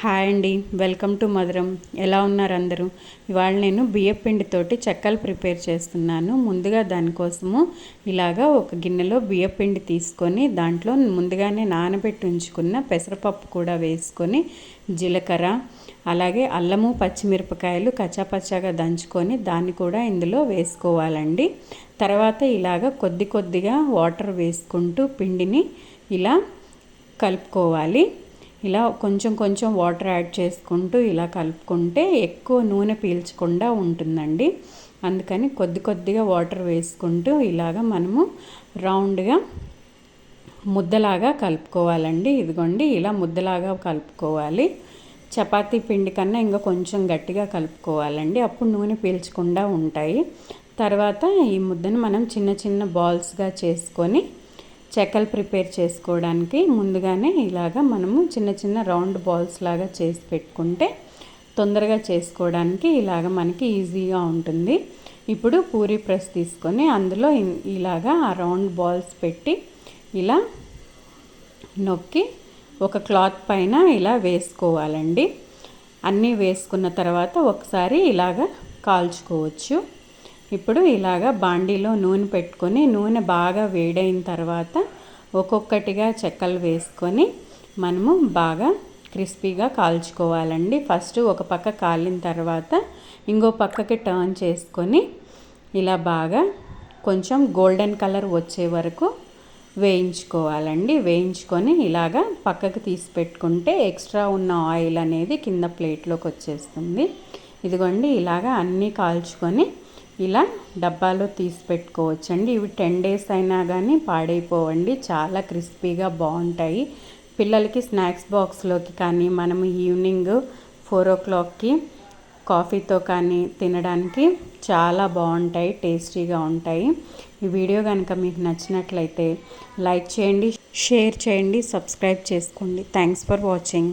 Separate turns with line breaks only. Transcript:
Hi అండి. Welcome to మధురం. ఎలా ఉన్నారు అందరూ? ఇవాళ నేను బియ్యం పిండితోటి చెక్కలు ప్రిపేర్ చేస్తున్నాను. ముందుగా దానికోసము ఇలాగా ఒక గిన్నెలో బియ్యం పిండి తీసుకొని దాంట్లో ముందుగానే నానబెట్టి ఉంచుకున్న పెసరపప్పు కూడా వేసుకొని జీలకర్ర అలాగే అల్లము పచ్చిమిరపకాయలు కచ్చాపచ్చాగా దంచుకొని దాన్ని కూడా ఇందులో వేసుకోవాలండి. తర్వాత ఇలాగ కొద్ది కొద్దిగా వాటర్ వేసుకుంటూ పిండిని ఇలా కలుపుకోవాలి. ఇలా కొంచెం కొంచెం వాటర్ యాడ్ చేసుకుంటూ ఇలా కలుపుకుంటే ఎక్కువ నూనె పీల్చకుండా ఉంటుందండి. అందుకని కొద్ది కొద్దిగా వాటర్ వేసుకుంటూ ఇలాగ మనము రౌండ్గా ముద్దలాగా కలుపుకోవాలండి. ఇదిగోండి ఇలా ముద్దలాగా కలుపుకోవాలి. చపాతీ పిండి కన్నా ఇంకా కొంచెం గట్టిగా కలుపుకోవాలండి. అప్పుడు నూనె పీల్చకుండా ఉంటాయి. తర్వాత ఈ ముద్దను మనం చిన్న చిన్న బాల్స్గా చేసుకొని చెక్కలు ప్రిపేర్ చేసుకోవడానికి ముందుగానే ఇలాగా మనము చిన్న చిన్న రౌండ్ బాల్స్ లాగా చేసి పెట్టుకుంటే తొందరగా చేసుకోవడానికి ఇలాగ మనకి ఈజీగా ఉంటుంది. ఇప్పుడు పూరి ప్రెస్ తీసుకొని అందులో ఇలాగా ఆ రౌండ్ బాల్స్ పెట్టి ఇలా నొక్కి ఒక క్లాత్ పైన ఇలా వేసుకోవాలండి. అన్నీ వేసుకున్న తర్వాత ఒకసారి ఇలాగ కాల్చుకోవచ్చు. ఇప్పుడు ఇలాగ బాండీలో నూనె పెట్టుకొని నూనె బాగా వేడైన తర్వాత ఒక్కొక్కటిగా చెక్కలు వేసుకొని మనము బాగా క్రిస్పీగా కాల్చుకోవాలండి. ఫస్ట్ ఒక పక్క కాలిన తర్వాత ఇంకో పక్కకి టర్న్ చేసుకొని ఇలా బాగా కొంచెం గోల్డెన్ కలర్ వచ్చే వరకు వేయించుకోవాలండి. వేయించుకొని ఇలాగా పక్కకు తీసి పెట్టుకుంటే ఎక్స్ట్రా ఉన్న ఆయిల్ అనేది కింద ప్లేట్లోకి వచ్చేస్తుంది. ఇదిగోండి ఇలాగా అన్నీ కాల్చుకొని ఇలా డబ్బాలో తీసి పెట్టుకోవచ్చండి. ఇవి టెన్ డేస్ అయినా కానీ పాడైపోవండి. చాలా క్రిస్పీగా బాగుంటాయి. పిల్లలకి స్నాక్స్ బాక్స్లోకి కానీ మనము ఈవినింగ్ ఫోర్ ఓ క్లాక్కి కాఫీతో కానీ తినడానికి చాలా బాగుంటాయి టేస్టీగా ఉంటాయి. ఈ వీడియో కనుక మీకు నచ్చినట్లయితే లైక్ చేయండి షేర్ చేయండి సబ్స్క్రైబ్ చేసుకోండి. Thanks for watching.